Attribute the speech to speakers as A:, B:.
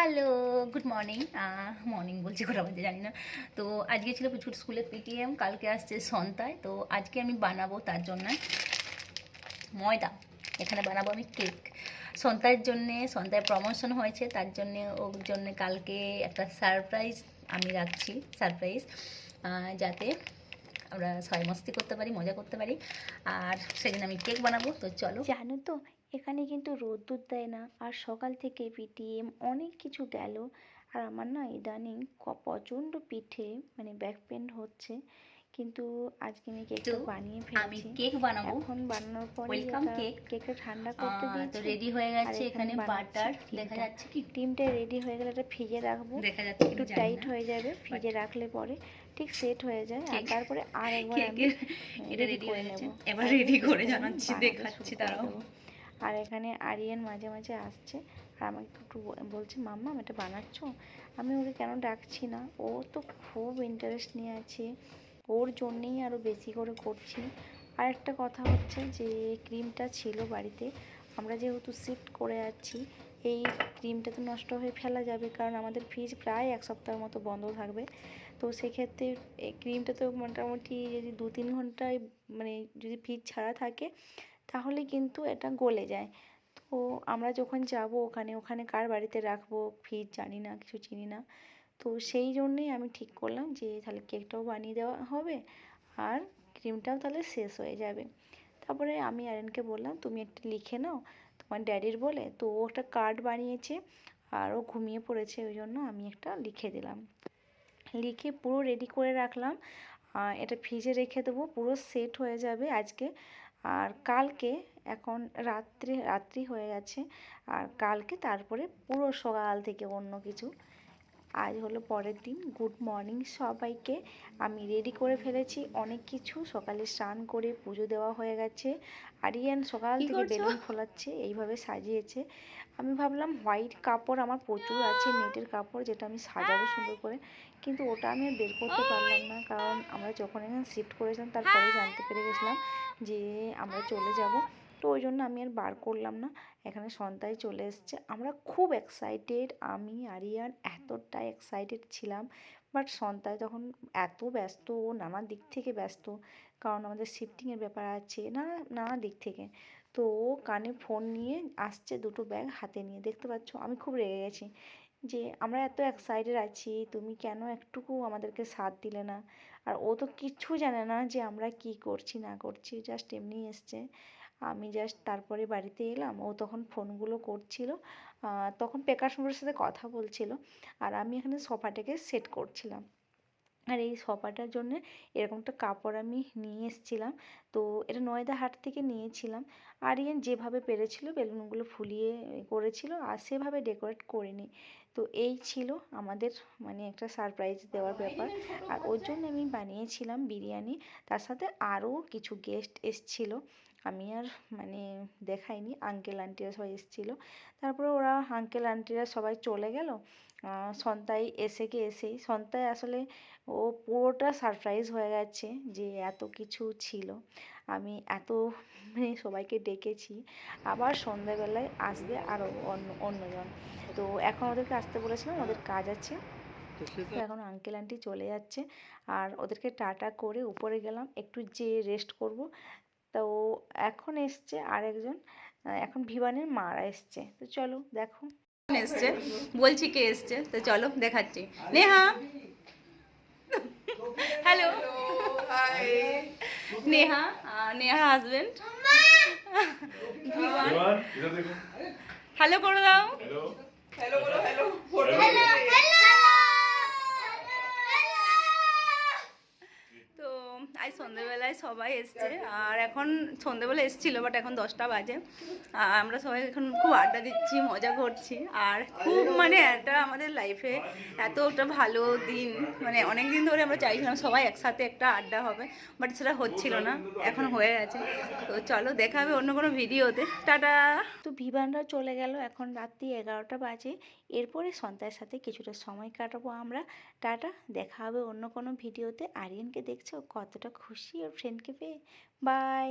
A: Hello good morning morning বলছি কটা বাজে জানি না। তো আজকে ছিল প্রচুর স্কুলে পিটিএম কালকে আসছে সন্তায়। তো আজকে আমি বানাবো তার জন্য ময়দা। এখানে বানাবো আমি কেক। সন্তায়ের জন্যে সন্তায় প্রমোশন হয়েছে, তার জন্যে, ওর জন্যে কালকে একটা সারপ্রাইজ আমি রাখছি সারপ্রাইজ যাতে আমরা সবাই মস্তি করতে পারি, মজা করতে পারি। আর সেদিন আমি কেক বানাবো, তো চলো।
B: জানো তো এখানে কিন্তু রোদ্দুর দেয় না। আর সকাল থেকে পিটিএম অনেক কিছু গেল। আর আমার না ইদানিং প্রচণ্ড পিঠে মানে ব্যাক পেন হচ্ছে। কিন্তু আজকে আমি কেকটা বানিয়ে ফেলেছি।
A: কেক বানাবো।
B: এখন বানানোর পরে
A: ওয়েলকাম কেক
B: কেকটা ঠান্ডা করতে
A: তো
B: দিয়েছি।
A: রেডি হয়ে গেছে
B: এখানে
A: বাটার দেখা। যাচ্ছে কি?
B: রেডি হয়ে গেলে এটা ফ্রিজে রাখব।
A: দেখা যাচ্ছে
B: একটু টাইট হয়ে যাবে। ফ্রিজে রাখলে পরে ঠিক সেট হয়ে যায়। আর তারপরে আর একবার আমি
A: এটা
B: ready
A: রেডি
B: করে
A: হয়ে
B: নেব।
A: এবার রেডি করে জানাচ্ছি দেখাচ্ছি তারাও।
B: আর এখানে আরিয়ান মাঝে মাঝে আসছে আর আমাকে একটু বলছে, মাম্মা এটা বানাচ্ছ? আমি ওকে কেন ডাকছি না? ও তো খুব ইন্টারেস্ট নিয়ে আছে। ওর জন্যেই আরও বেশি করে করছি। আর একটা কথা হচ্ছে যে ক্রিমটা ছিল বাড়িতে, আমরা যেহেতু শিফট করে যাচ্ছি এই ক্রিমটা তো নষ্ট হয়ে ফেলা যাবে কারণ আমাদের ফ্রিজ প্রায় এক সপ্তাহের মতো বন্ধ থাকবে। তো সেক্ষেত্রে এই ক্রিমটা তো মোটামুটি যদি দু তিন ঘন্টায় মানে যদি ফ্রিজ ছাড়া থাকে তাহলে কিন্তু এটা গলে যায়। তো আমরা যখন যাব ওখানে ওখানে কার বাড়িতে রাখব ফ্রিজ জানি না, কিছু চিনি না। তো সেই জন্যেই আমি ঠিক করলাম যে তাহলে কেকটাও বানিয়ে দেওয়া হবে আর ক্রিমটাও তাহলে শেষ হয়ে যাবে। তারপরে আমি আরেনকে বললাম, তুমি একটু লিখে নাও তোমার ড্যাডির বলে। তো ও একটা কার্ড বানিয়েছে আর ও ঘুমিয়ে পড়েছে, ওই জন্য আমি একটা লিখে দিলাম। লিখে পুরো রেডি করে রাখলাম। এটা ফ্রিজে রেখে দেবো, পুরো সেট হয়ে যাবে আজকে। আর কালকে এখন রাত্রি রাত্রি হয়ে গেছে। আর কালকে তারপরে পুরো সকাল থেকে অন্য কিছু। আজ হলো পরের দিন। গুড মর্নিং সবাইকে। আমি রেডি করে ফেলেছি। অনেক কিছু। সকালে স্নান করে পুজো দেওয়া হয়ে গেছে। আরিয়ান সকাল থেকে বেলুন ফোলাচ্ছে এইভাবে সাজিয়েছে। আমি ভাবলাম হোয়াইট কাপড় আমার প্রচুর আছে নেটের কাপড় যেটা আমি সাজাবো সুন্দর করে, কিন্তু ওটা আমি বের করতে পারলাম না, কারণ আমরা যখন এখানে শিফট করেছিলাম তারপরে জানতে পেরে গেছিলাম যে আমরা চলে যাব, তো ওই জন্য আমি আর বার করলাম না, এখানে সন্তায় চলে এসছে। আমরা খুব এক্সাইটেড আমি, আরিয়ান এতটাই এক্সাইটেড ছিলাম বাট সন্তায় তখন এত ব্যস্ত ও নানা দিক থেকে ব্যস্ত, কারণ আমাদের শিফটিংয়ের ব্যাপার আছে, নানা নানা দিক থেকে তো ও কানে ফোন নিয়ে আসছে দুটো ব্যাগ হাতে নিয়ে। দেখতে পাচ্ছ, আমি খুব রেগে গেছি যে আমরা এত এক্সাইটেড আছি, তুমি কেন একটুকু আমাদেরকে সাথ দিলে না? আর ও তো কিচ্ছু জানে না যে আমরা কি করছি, না করছি জাস্ট এমনি এসছে। আমি জাস্ট তারপরে বাড়িতে এলাম, ও তখন ফোনগুলো করছিল তখন পেকাশমোর সাথে কথা বলছিল, আর আমি এখানে সোফাটাকে সেট করছিলাম। আর এই সোফাটার জন্য এরকম একটা কাপড় আমি নিয়ে এসেছিলাম। তো এটা নয়দা হাট থেকে নিয়েছিলাম। আরিয়ান যেভাবে পেরেছিল বেলুনগুলো ফুলিয়ে করেছিল আর সেভাবে ডেকোরেট করিনি। তো এই ছিল আমাদের মানে একটা সারপ্রাইজ দেওয়ার ব্যাপার। আর ওর জন্য আমি বানিয়েছিলাম বিরিয়ানি। তার সাথে আরও কিছু গেস্ট এসছিল। আমি আর মানে দেখাইনি। আঙ্কেল আন্টিরা সবাই এসেছিল। তারপরে ওরা আঙ্কেল আন্টিরা সবাই চলে গেল। সন্তাই এসে কে এসেই। সন্তায় আসলে ও পুরোটা সারপ্রাইজ হয়ে গেছে যে এত কিছু ছিল। আমি এত মানে সবাইকে ডেকেছি। আবার সন্ধ্যাবেলায় আসবে আরও অন্য অন্যজন। তো এখন ওদেরকে আসতে বলেছিলাম ওদের কাজ আছে। এখন আঙ্কেল আন্টি চলে যাচ্ছে। আর ওদেরকে টাটা করে উপরে গেলাম। একটু যে রেস্ট করব। তো এখন এসছে আরেকজন এখন ভিবানের মারা এসছে। তো চলো দেখো।
A: এসছে? বলছি কে এসছে? তো চলো দেখাচ্ছি। Neha! Hello Neha Neha husband hello করে দাও।
C: হ্যালো
A: তো আজ সন্ধ্যেবেলায় সবাই এসছে। আর এখন সন্ধ্যেবেলা এসছিল বাট এখন দশটা বাজে। আমরা সবাই এখন খুব আড্ডা দিচ্ছি, মজা করছি। আর খুব মানে একটা আমাদের লাইফে এত একটা ভালো দিন মানে অনেক দিন ধরে আমরা চাইছিলাম সবাই একসাথে একটা আড্ডা হবে বাট সেটা হচ্ছিল না, এখন হয়ে গেছে। তো চলো, দেখা হবে অন্য কোনো ভিডিওতে। টাটা!
B: তো ভিভানরা চলে গেল, এখন রাত্রি এগারোটা বাজে। এরপরে সন্তানের সাথে কিছুটা সময় কাটাবো আমরা। টাটা! দেখা হবে অন্য কোনো ভিডিওতে। আরিয়ানকে দেখছ কতটা খুশি। ওর ফ্রেন্ডকে পেয়ে বাই